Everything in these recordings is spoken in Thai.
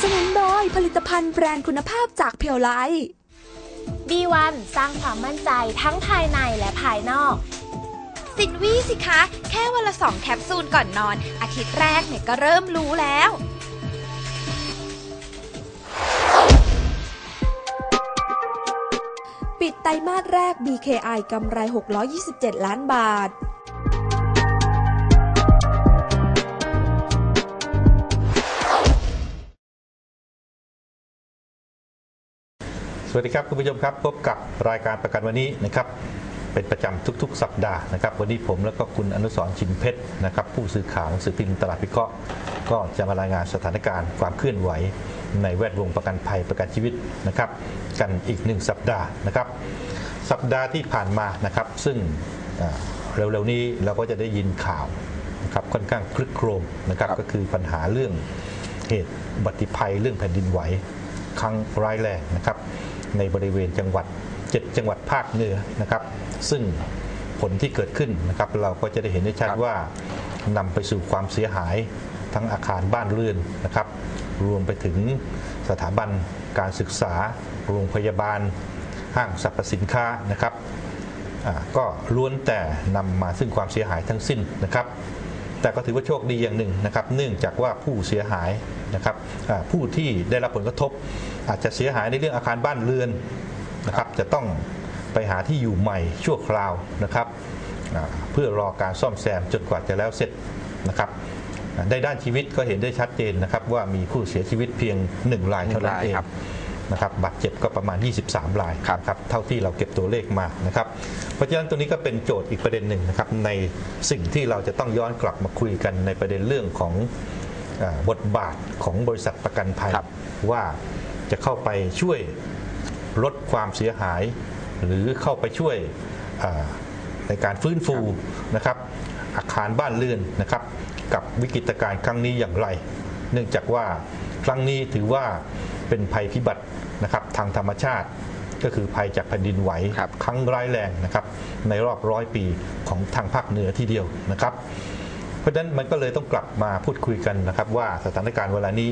ผลิตภัณฑ์แบรนด์คุณภาพจากเพียวไล B1 สร้างความมั่นใจทั้งภายในและภายนอก สินวี่สิคะ แค่วันละสองแคปซูลก่อนนอน อาทิตย์แรกเนี่ยก็เริ่มรู้แล้ว ปิดไตรมาสแรก BKI กำไร 627 ล้านบาท วัสดีครับคุณผู้ชมครับพบกับรายการประกันวันนี้นะครับเป็นประจำทุก ๆ สัปดาห์นะครับวันนี้ผมแล้วก็คุณอนุสรณ์ชินเพชรนะครับผู้สื่อข่าวหนังสือพิมพ์ตลาดพิเคราะห์ก็จะมารายงานสถานการณ์ความเคลื่อนไหว ในแวดวงประกันภัยประกันชีวิตนะครับกันอีกหนึ่งสัปดาห์นะครับสัปดาห์ที่ผ่านมานะครับซึ่งอ่าเร็วๆนี้เราก็จะได้ยินข่าวนะครับค่อนข้างคลึกโครมนะครับก็คือปัญหาเรื่องเหตุอุบัติภัยเรื่องแผ่นดินไหวครั้งร้ายแรงนะครับ ในบริเวณจังหวัด 7 จังหวัดภาคเหนือนะครับ ซึ่งผลที่เกิดขึ้นนะครับเราก็จะได้เห็นได้ชัดว่านำไปสู่ความเสียหายทั้งอาคารบ้านเรือนนะครับ รวมไปถึงสถาบันการศึกษา โรงพยาบาล ห้างสรรพสินค้านะครับอ่าก็ล้วนแต่นำมาซึ่งความเสียหายทั้งสิ้นนะครับ แต่ก็ถือว่าโชคดีอย่างหนึ่งนะครับ เนื่องจากว่าผู้เสียหายนะครับผู้ที่ได้รับผลกระทบ อาจจะเสียหายในเรื่องอาคารบ้านเรือนนะครับจะต้องไปหาที่อยู่ใหม่ชั่วคราวนะครับเพื่อรอการซ่อมแซมจนกว่าจะแล้วเสร็จนะครับในด้านชีวิตก็เห็นได้ชัดเจนนะครับว่ามีผู้เสียชีวิตเพียงหนึ่งรายเท่านั้นเองครับ นะครับบาดเจ็บก็ประมาณ 23รายครับครับเท่าที่เราเก็บตัวเลขมานะครับเพราะฉะนั้นตัวนี้ก็เป็นโจทย์อีกประเด็นหนึ่งนะครับในสิ่งที่เราจะต้องย้อนกลับมาคุยกันในประเด็นเรื่องของอาบทบาทของบริษัทประกันภัยครับว่าจะเข้าไปช่วยลดความเสียหาย หรือเข้าไปช่วยอ่าในการฟื้นฟูนะครับอาคารบ้านเรือนนะครับกับวิกฤตการณ์ครั้งนี้อย่างไร เนื่องจากว่า ครั้งนี้ถือว่าเป็นภัยพิบัตินะครับทางธรรมชาติก็คือภัยจากแผ่นดินไหวครับครั้งร้ายแรงนะครับในรอบร้อยปีของทางภาคเหนือทีเดียวนะครับ เพราะฉะนั้นมันก็เลยต้องกลับมาพูดคุยกันนะครับว่าสถานการณ์เวลานี้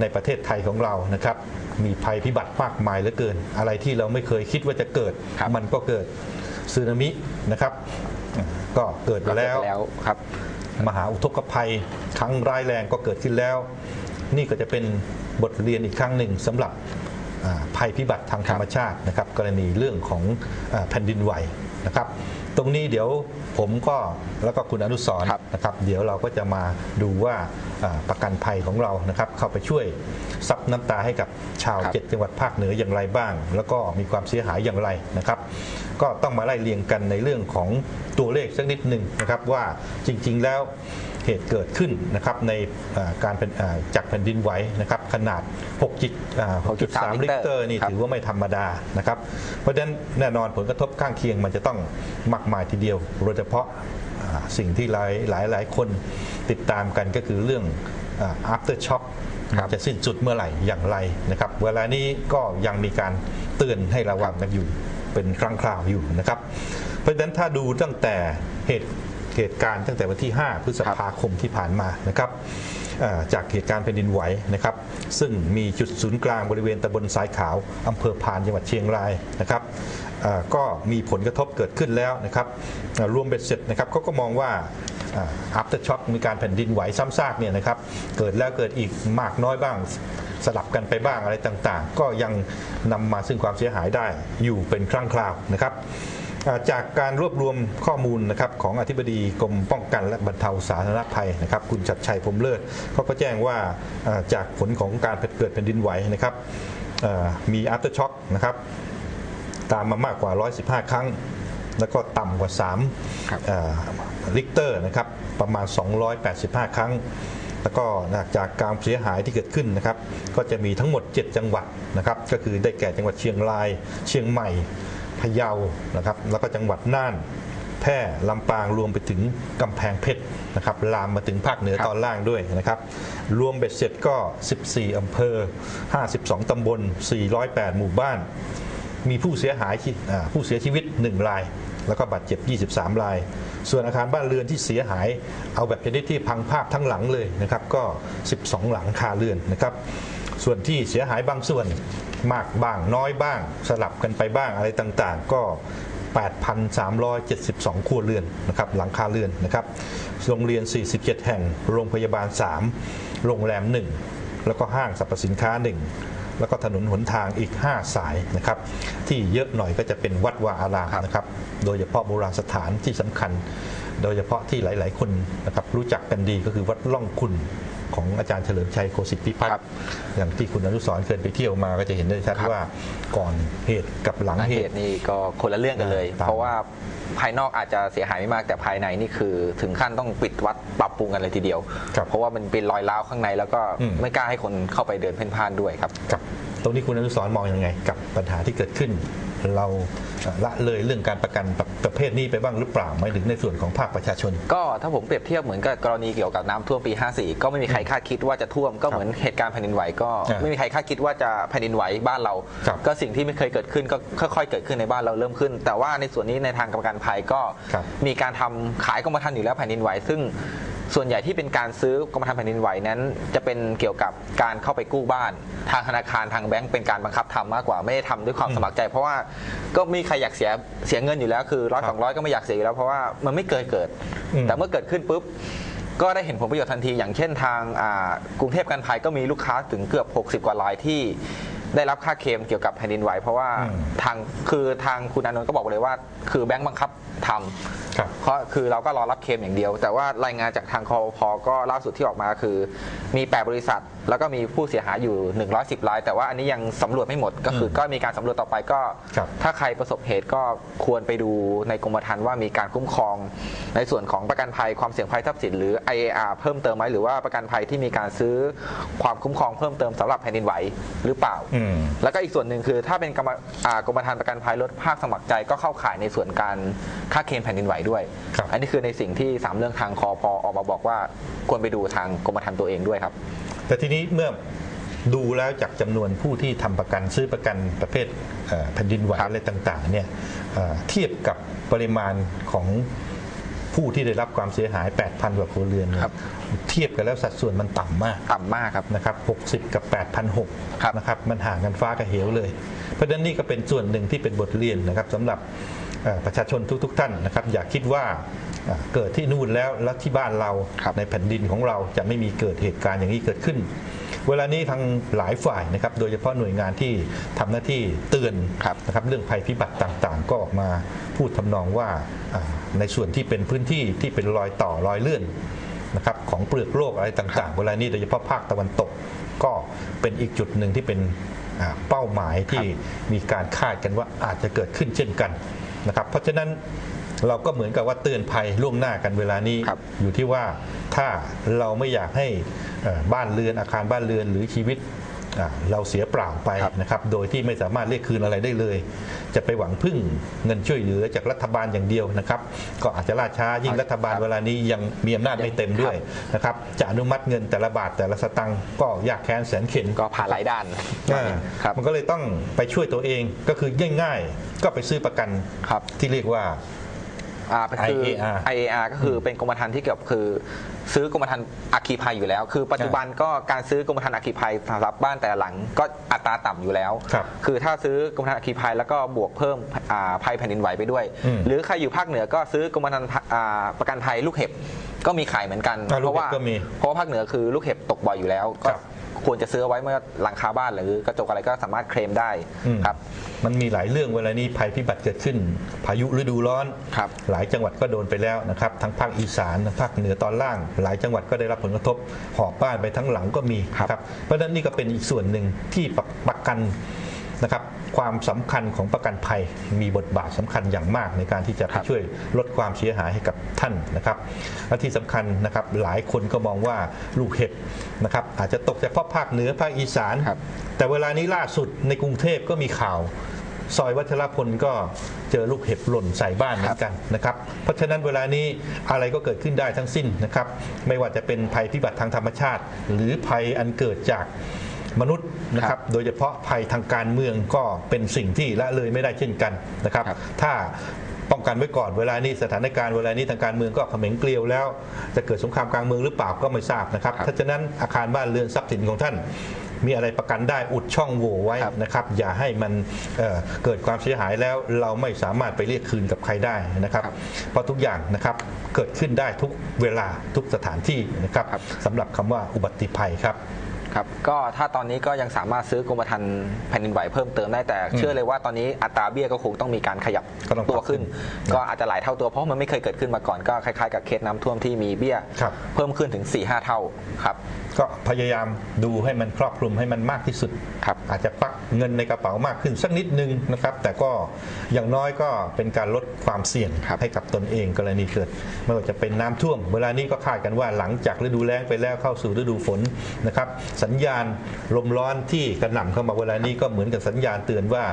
ในประเทศไทยของเรานะครับมีภัยพิบัติมากมายเหลือเกิน อะไรที่เราไม่เคยคิดว่าจะเกิดครับมันก็เกิดสึนามินะครับ ก็เกิดไปแล้วแล้วครับมหาอุทกภัยครั้งร้ายแรงก็เกิดขึ้นแล้ว นี่ก็จะเป็นบทเรียนอีกครั้งหนึ่งสำหรับภัยพิบัติทางธรรมชาตินะครับ กรณีเรื่องของแผ่นดินไหวนะครับ ตรงนี้เดี๋ยวผมก็แล้วก็คุณอนุสรณ์ครับนะครับ เดี๋ยวเราก็จะมาดูว่าอ่าประกันภัยของเรานะครับ เข้าไปช่วยซับน้ำตาให้กับชาวครับเจ็ดจังหวัดภาคเหนืออย่างไรบ้าง แล้วก็มีความเสียหายอย่างไรนะครับ ก็ต้องมาไล่เรียงกันในเรื่องของตัวเลขสักนิดหนึ่งนะครับว่าจริง ๆ แล้วเหตุเกิดขึ้นนะครับในอ่าการเป็นอ่าจากแผ่นดินไหวนะครับขนาด6จิตอ่า6.3ลิกเตอร์นี่ครับถือว่าไม่ธรรมดานะครับเพราะฉะนั้นแน่นอนผลกระทบข้างเคียงมันจะต้องมากมายทีเดียวโดยเฉพาะอ่าสิ่งที่หลายหลายหลายคนติดตามกันก็คือเรื่องอ่า after shock ครับจะสิ้นสุดเมื่อไหร่อย่างไรนะครับ เวลานี้ก็ยังมีการเตือนให้ระวังกันอยู่เป็นครั้งคราวอยู่นะครับ เพราะฉะนั้นถ้าดูตั้งแต่เหตุเหตุการณ์ตั้งแต่วันที่ 5 พฤษภาคมที่ผ่านมานะครับเอ่อจากเหตุการณ์แผ่นดินไหวนะครับ ซึ่งมีจุดศูนย์กลางบริเวณตำบลสายขาวอำเภอพานจังหวัดเชียงรายนะครับเอ่อ ก็มีผลกระทบเกิดขึ้นแล้วนะครับรวมเป็นเสร็จนะครับเขาก็มองว่าอัปเตอร์ช็อคมีการแผ่นดินไหวซ้ำซากเนี่ยนะครับเกิดแล้วเกิดอีกมากน้อยบ้างสลับกันไปบ้างอะไรต่างๆ ก็ยังนำมาซึ่งความเสียหายได้อยู่เป็นครั้งคราวนะครับจากการรวบรวมข้อมูลนะครับของอธิบดีกรมป้องกันและบรรเทาสาธารณภัยนะครับคุณชัดชัยพรมเลิศเขาก็แจ้งว่าจากผลของการเกิดแผ่นดินไหวนะครับมีอัปเตอร์ช็อคนะครับ ตามมามากกว่า 115 ครั้ง แล้วก็ต่ำกว่าครับ3เอ่อลิกเตอร์นะครับประมาณ 285 ครั้ง แล้วก็จากการเสียหายที่เกิดขึ้นนะครับก็จะมีทั้งหมด 7 จังหวัดนะครับก็คือได้แก่จังหวัดเชียงราย เชียงใหม่พะเยานะครับแล้วก็จังหวัดน่านแพร่ลำปางรวมไปถึงกำแพงเพชรนะครับลามมาถึงภาคเหนือครับตอนล่างด้วยนะครับ รวมเบ็ดเสร็จก็ 14 อำเภอ 52 ตำบล 408 หมู่บ้าน มีผู้เสียหายผู้เสียชีวิต 1 ราย แล้วก็บาดเจ็บ 23 ราย ส่วนอาคารบ้านเรือนที่เสียหาย เอาแบบชนิดที่พังภาพทั้งหลังเลยนะครับ ก็ 12 หลังคาเรือนนะครับ ส่วนที่เสียหายบางส่วนมากบ้างน้อยบ้าง สลับกันไปบ้างอะไรต่างๆ ก็ 8,372 ครัวเรือนนะครับหลังคาเรือนนะครับ โรงเรียน 47 แห่ง โรงพยาบาล 3 โรงแรม 1 แล้วก็ห้างสรรพสินค้า 1 แล้วก็ถนนหนทางอีก 5 สายนะครับที่เยอะหน่อยก็จะเป็นวัดวาอารามนะครับโดยเฉพาะโบราณสถานที่สำคัญ โดยเฉพาะที่หลาย ๆ คนนะครับรู้จักกันดีก็คือวัดล่องคุณของอาจารย์เฉลิมชัยโคสิทธิพิพัฒครัน์บอย่างที่คุณอนุสรณ์เคยไปเที่ยวมาก็จะเห็นได้ชัดครับว่าก่อนเหตุกับหลังหลังเหเหตุตุนี่ก็คนละเรื่องกันเลยครับเพราะว่าภายนอกอาจจะเสียหายไม่มากแต่ภายในนี่คือ ถึงขั้นต้องปิดวัดปรับปรุงกันเลยทีเดียวครับเพราะว่ามันเป็นรอยร้าวข้างในแล้วก็อืมไม่กล้าให้คนเข้าไปเดินเพ่นพ่านด้วยครับกับ ตรงนี้คุณอนุสรณ์มองยังไง กับปัญหาที่เกิดขึ้น เราเอ่อละเลยเรื่องการประกันประประเภทนี้ไปบ้างหรือเปล่าหมายถึงในส่วนของภาคประชาชน ก็ถ้าผมเปรียบเทียบเหมือนกับกรณีเกี่ยวกับน้ำท่วมปี 54 ก็ไม่มีใครคาดคิดว่าจะท่วมก็เหมือนเหตุการณ์แผ่นดินไหวก็อ่าไม่มีใครคาดคิดว่าจะแผ่นดินไหวบ้านเราครับก็สิ่งที่ไม่เคยเกิดขึ้นก็ค่อยๆเกิดขึ้นในบ้านเราเริ่มขึ้น แต่ว่าในส่วนนี้ในทางประกันภัยก็ครับมีการทำขายกรมธรรม์อยู่แล้วแผ่นดินไหวซึ่ง ส่วนใหญ่ที่เป็นการซื้อกรมธรรม์แผ่นดินไหวนั้น จะเป็นเกี่ยวกับการเข้าไปกู้บ้าน ทางธนาคารทางแบงก์เป็นการบังคับทำมากกว่าไม่ได้ทำด้วยความสมัครใจ เพราะว่าก็มีใครอยากเสียเสียเงินอยู่แล้วคือร้อยครัสบองร้อยก็ไม่อยากเสียอยู่แล้ว เพราะว่ามันไม่เคยเกิดอืมแต่เมื่อเกิดขึ้นปุ๊บก็ได้เห็นผลประโยชน์ทันที อย่างเช่นทางอ่ากรุงเทพการภัยก็มีลูกค้าถึงเกือบ 60 กว่ารายที่ได้รับค่าเคลมเกี่ยวกับแผ่นดินไหวเพราะว่าอืมทางคือทางคุณอานนท์ก็บอกเลยว่า คือแบงค์บังคับทำ ครับเพราะคือเราก็รอรับเคมอย่างเดียว แต่ว่ารายงานจากทางคอพก็ล่าสุดที่ออกมาคือ มี 8 บริษัท แล้วก็มีผู้เสียหายอยู่ 110ราย แต่ว่าอันนี้ยังสำรวจไม่หมดก็คืออมก็มีการสำรวจต่อไปก็ ครับถ้าใครประสบเหตุก็ควรไปดูในกรมธรรม์ว่ามีการคุ้มครอง ในส่วนของประกันภัยความเสี่ยงภัยทรัพย์สินหรือ IAR เพิ่มเติมไหมหรือว่าประกันภัยที่มีการซื้อความคุ้มครองเพิ่มเติมสำหรับแผ่นดินไหวหรือเปล่า อืม แล้วก็อีกส่วนหนึ่งคือถ้าเป็นกรรมอ่ากรมธรรม์ประกันภัยลดภาคสมัครใจก็เข้าข่ายในส่วนการค่าเคลมแผ่นดินไหวด้วย ครับ อันนี้คือในสิ่งที่สามเรื่องทางคอพอออกมาบอกว่าควรไปดูทางกรมธรรม์ตัวเองด้วยครับ แต่ทีนี้เมื่อดูแล้วจากจำนวนผู้ที่ทำประกันซื้อประกันประเภทเอ่อแผ่นดินไหวครับอะไรต่างๆเนี่ยเอ่อเทียบกับปริมาณของผู้ที่ได้รับความเสียหาย 8,000 กว่าครัวเรือนเนี่ยครับเทียบกันแล้วสัดส่วนมันต่ำมาก ต่ำมากครับนะครับ 60 กับ 8,600ครับนะครับ มันห่างกันฟ้ากับเหวเลย เพราะฉะนั้นนี่ก็เป็นส่วนหนึ่งที่เป็นบทเรียนนะครับสำหรับเอ่อประชาชนทุก ๆ ท่านนะครับ อย่าคิดว่า เอ่อเกิดที่นู่นแล้วแล้วที่บ้านเราครับในแผ่นดินของเราจะไม่มีเกิดเหตุการณ์อย่างนี้เกิดขึ้น เวลานี้ทางหลายฝ่ายนะครับโดยเฉพาะหน่วยงานที่ทำหน้าที่เตือนครับนะครับเรื่องภัยพิบัติต่างๆ ก็ออกมาพูดทำนองว่าอ่าในส่วนที่เป็นพื้นที่ที่เป็นรอยต่อรอยเลื่อนนะครับของเปลือกโลกอะไรต่างๆ เวลานี้โดยเฉพาะภาคตะวันตกก็เป็นอีกจุดหนึ่งที่เป็นอ่าเป้าหมายที่มีการคาดกันว่าอาจจะเกิดขึ้นเช่นกันนะครับเพราะฉะนั้น เราก็เหมือนกับว่าเตือนภัยล่วงหน้ากันเวลานี้ครับอยู่ที่ว่าถ้าเราไม่อยากให้เอ่อบ้านเรือนอาคารบ้านเรือนหรือชีวิตอ่าเราเสียเปล่าไปครับนะครับ โดยที่ไม่สามารถเรียกคืนอะไรได้เลย จะไปหวังพึ่งเงินช่วยเหลือจากรัฐบาลอย่างเดียวนะครับ ก็อาจจะล่าช้ายิ่งรัฐบาลเวลานี้ยังมีอำนาจไม่เต็มด้วยนะครับ จะอนุมัติเงินแต่ละบาทแต่ละสตังค์ก็ยากแค้นแสนเข็ญก็ผ่านหลายด้านอ่าครับมันก็เลยต้องไปช่วยตัวเองก็คือง่าย ๆ ก็ไปซื้อประกันครับที่เรียกว่า อ่าคือ IAR IAR ก็คือเป็นกรมธรรม์ที่เกี่ยวกับคือ ซื้อกรมธรรม์อัคคีภัยอยู่แล้ว คือปัจจุบันก็การซื้อกรมธรรม์อัคคีภัยสำหรับบ้านแต่ละหลังก็อัตราต่ำอยู่แล้ว ครับคือถ้าซื้อกรมธรรม์อัคคีภัยแล้วก็บวกเพิ่มอ่าภัยแผ่นดินไหวไปด้วย อืมหรือใครอยู่ภาคเหนือก็ซื้อกรมธรรม์อ่าประกันภัยลูกเห็บก็มีขายเหมือนกัน อ่าลูเพกเห็บราะว่าก็มีเพราะว่าภาคเหนือคือลูกเห็บตกบ่อยอยู่แล้ว ก็ครับ ควรจะซื้อไว้เมื่อหลังคาบ้านหรือกระจกอะไรก็สามารถเคลมได้อืมครับมันมีหลายเรื่องเวลานี้ภัยพิบัติเกิดขึ้น พายุฤดูร้อนครับหลายจังหวัดก็โดนไปแล้วนะครับทั้งภาคอีสานภาคเหนือตอนล่าง หลายจังหวัดก็ได้รับผลกระทบหอบบ้านไปทั้งหลังก็มีครับครับเพราะฉะนั้นนี่ก็เป็นอีกส่วนหนึ่งที่ประประกันนะครับ ความสำคัญของประกันภัยมีบทบาทสำคัญอย่างมากในการที่จะไปครับช่วยลดความเสียหายให้กับท่านนะครับและที่สำคัญนะครับหลายคนก็มองว่าลูกเห็บนะครับอาจจะตกเฉพาะภาคเหนือภาคอีสานครับแต่เวลานี้ล่าสุดในกรุงเทพก็มีข่าวซอยวัชรพลก็เจอลูกเห็บหล่นใส่บ้านเหมือนกันนะครับ เพราะฉะนั้นเวลานี้อะไรก็เกิดขึ้นได้ทั้งสิ้นนะครับ ไม่ว่าจะเป็นภัยพิบัติทางธรรมชาติ หรือภัยอันเกิดจาก มนุษย์นะครับโดยเฉพาะภัยทางการเมืองก็เป็นสิ่งที่ละเลยไม่ได้เช่นกันนะครับครับ ถ้าป้องกันไว้ก่อนเวลานี้สถานการณ์เวลานี้ทางการเมืองก็เขม็งเกลียวแล้ว จะเกิดสงครามกลางเมืองหรือเปล่าก็ไม่ทราบนะครับครับถ้าฉะนั้นอาคารบ้านเรือนทรัพย์สินของท่านมีอะไรประกันได้อุดช่องโหว่ไว้ครับนะครับ อย่าให้มันเอ่อเกิดความเสียหายแล้วเราไม่สามารถไปเรียกคืนกับใครได้นะครับ เพราะทุกอย่างนะครับเกิดขึ้นได้ทุกเวลาทุกสถานที่นะครับสำหรับคำว่าอุบัติภัยครับ ครับก็ถ้าตอนนี้ก็ยังสามารถซื้อกรมธรรม์แผ่นดินไหวเพิ่มเติมได้แต่เชื่อเลยว่าตอนนี้อัตราเบี้ยก็คงต้องมีการขยับก็ต้องตัวขึ้นปรับขึ้น ก็อาจจะหลายเท่าตัวเพราะมันไม่เคยเกิดขึ้นมาก่อนก็คล้ายๆกับเคสน้ำท่วมที่มีเบี้ย ครับ เพิ่มขึ้นถึง 4-5 เท่าครับก็พยายามดูให้มันครอบคลุมให้มันมากที่สุด ครับ อาจจะปักเงินในกระเป๋ามากขึ้นสักนิดนึงนะครับ แต่ก็อย่างน้อยก็เป็นการลดความเสี่ยงครับ ให้กับตนเองกรณีเกิดไม่ว่าจะเป็นน้ำท่วม เวลานี้ก็คาดกันว่าหลังจากฤดูแล้งไปแล้วเข้าสู่ฤดูฝนนะครับสััญญาณลมร้อนที่กระหน่ำเข้ามาเวลานี้ก็เหมือนกับสัญญาณเตือนว่า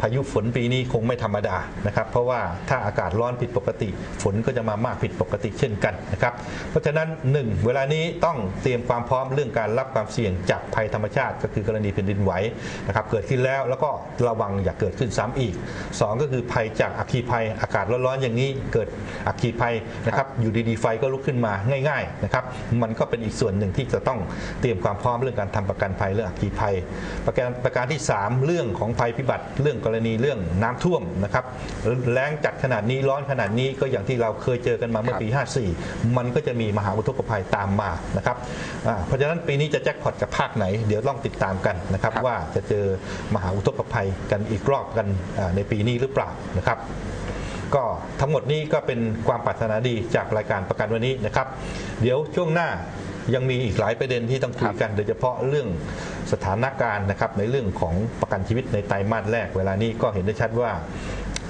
พายุฝนปีนี้คงไม่ธรรมดานะครับ เพราะว่าถ้าอากาศร้อนผิดปกติ ฝนก็จะมามากผิดปกติเช่นกันนะครับ เพราะฉะนั้นหนึ่งเวลานี้ต้องเตรียมความพร้อมเรื่องการรับความเสี่ยงจากภัยธรรมชาติ ก็คือกรณีแผ่นดินไหวนะครับเกิดขึ้นแล้วแล้วก็ระวังอย่าเกิดขึ้นซ้ำอีกสองก็คือภัยจากอัคคีภัยอากาศร้อนๆอย่างนี้เกิดอัคคีภัยนะครับอยู่ดีๆไฟก็ลุกขึ้นมาง่าย ๆนะครับ มันก็เป็นอีกส่วนหนึ่งที่จะต้องเตรียมความพร้อมรื่องการทำประกันภัยเรื่องอัคคีภัย ประการประการที่สามเรื่องของภัยพิบัติ เรื่องกรณีเรื่องน้ำท่วมนะครับแล้งจัดขนาดนี้ร้อนขนาดนี้ก็อย่างที่เราเคยเจอกันมาเมื่อปี 54 มันก็จะมีมหาอุทกภัยตามมานะครับอ่าเพราะฉะนั้นปีนี้จะแจ็คพอตกับภาคไหน เดี๋ยวต้องติดตามกันนะครับครับว่าจะเจอมหาอุทกภัยกันอีกรอบกันอ่าในปีนี้หรือเปล่านะครับก็ทั้งหมดนี้ก็เป็นความปรารถนาดีจากรายการประกันวันนี้นะครับ เดี๋ยวช่วงหน้า ยังมีอีกหลายประเด็นที่ต้องคุยกันโดยเฉพาะเรื่องสถานการณ์นะครับในเรื่องของประกันชีวิตในไตรมาสแรกเวลานี้ก็เห็นได้ชัดว่า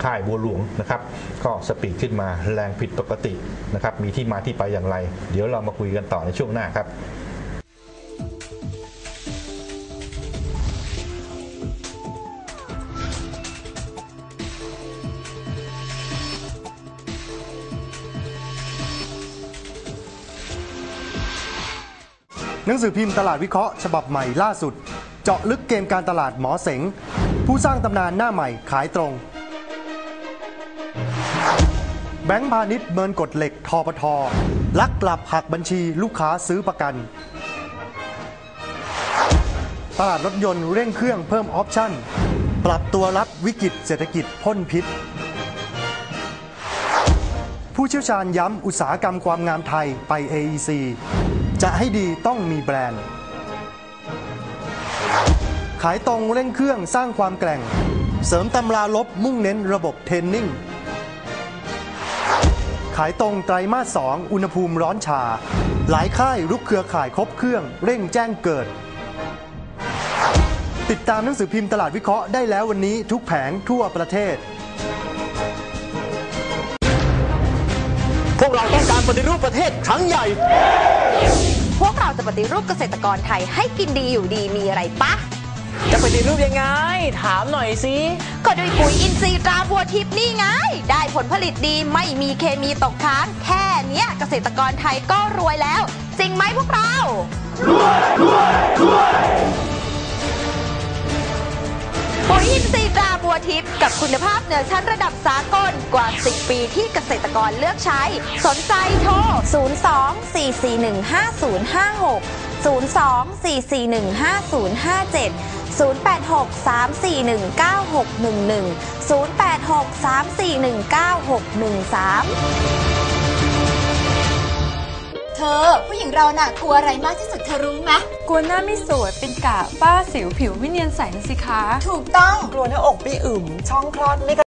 ค่ายบัวหลวงนะครับ ก็สปีดขึ้นมาแรงผิดปกตินะครับ มีที่มาที่ไปอย่างไร เดี๋ยวเรามาคุยกันต่อในช่วงหน้าครับ หนังสือพิมพ์ตลาดวิเคราะห์ฉบับใหม่ล่าสุด เจาะลึกเกมการตลาดหมอเสง ผู้สร้างตำนานหน้าใหม่ขายตรง แบงก์พาณิชย์เมินกฎเหล็กทปทลักหลับหักบัญชีลูกค้าซื้อประกัน ตลาดรถยนต์เร่งเครื่องเพิ่มออปชั่น ปรับตัวรับวิกฤตเศรษฐกิจพ่นพิษ ผู้เชี่ยวชาญย้ำอุตสาหกรรมความงามไทยไป AEC จะให้ดีต้องมีแบรนด์ ขายตรงเร่งเครื่องสร้างความแกร่ง เสริมตำราลบมุ่งเน้นระบบเทรนนิ่ง ขายตรงไตรมาส 2 อุณหภูมิร้อนชา หลายค่ายรุกเครือข่ายครบเครื่อง เร่งแจ้งเกิด ติดตามหนังสือพิมพ์ตลาดวิเคราะห์ได้แล้ววันนี้ทุกแผงทั่วประเทศพวกเราต้องการปฏิรูปประเทศครั้งใหญ่ ปฏิรูปเกษตรกรไทยให้กินดีอยู่ดีมีอะไรปะ จะปฏิรูปยังไง ถามหน่อยสิก็ด้วยปุ๋ยอินทรีย์ตราบัวทิพย์นี่ไง ได้ผลผลิตดีไม่มีเคมีตกค้าง แค่เนี้ยเกษตรกรไทยก็รวยแล้ว จริงไหมพวกเรา ปุ๋ยอินทรีย์ตราบัวทิพย์กับคุณภาพเหนือชั้นระดับสากลกว่า 10 ปีที่เกษตรกรเลือกใช้ สนใจโทร 02 441 5056 02 441 5057 0863419611 0863419613 เธอ ผู้หญิงเราน่ะกลัวอะไรมากที่สุดเธอรู้ไหมกลัวหน้าไม่สวยเป็นกะฝ้าสิวผิวไม่เนียนใสนะสิคะ ถูกต้อง กลัวหน้าอกไม่อึมช่องคลอดไม่